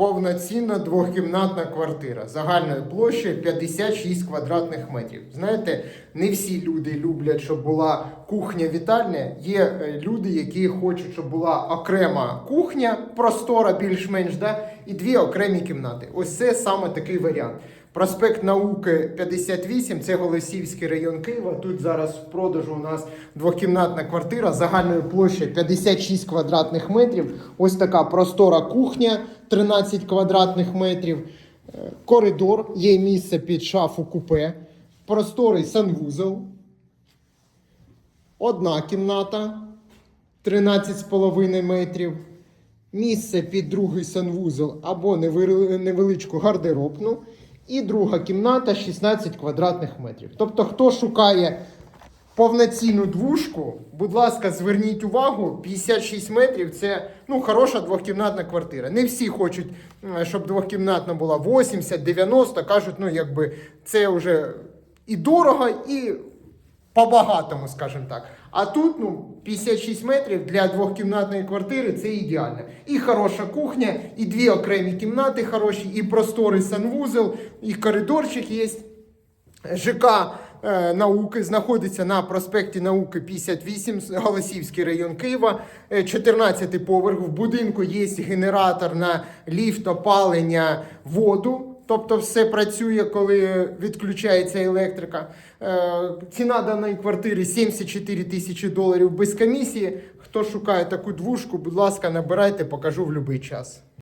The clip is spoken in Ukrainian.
Повноцінна двохкімнатна квартира загальною площею 56 квадратних метрів. Знаєте, не всі люди люблять, щоб була кухня-вітальня. Є е, люди, які хочуть, щоб була окрема кухня, простора більш-менш, да, і дві окремі кімнати. Ось це саме такий варіант. Проспект Науки 58, це Голосівський район Києва. Тут зараз в продажу у нас двохкімнатна квартира загальною площею 56 квадратних метрів. Ось така простора кухня 13 квадратних метрів. Е, Коридор, є місце під шафу купе, просторий санвузол. Одна кімната 13,5 метрів. Місце під другий санвузол або невеличку гардеробну. І друга кімната 16 квадратних метрів. Тобто, хто шукає повноцінну двушку, будь ласка, зверніть увагу, 56 метрів це ну, хороша двохкімнатна квартира. Не всі хочуть, щоб двохкімнатна була 80-90, кажуть, ну якби це вже і дорого, і по-багатому, скажімо так. А тут ну, 56 метрів для двохкімнатної квартири це ідеально. І хороша кухня, і дві окремі кімнати хороші, і просторий санвузол, і коридорчик є. ЖК е, науки знаходиться на проспекті Науки 58, Голосівський район Києва, Е, 14 поверх. В будинку є генератор на ліфт, опалення, воду. Тобто все працює, коли відключається електрика. Е, ціна даної квартири 74 тисячі доларів без комісії. Хто шукає таку двушку, будь ласка, набирайте, покажу в будь-який час.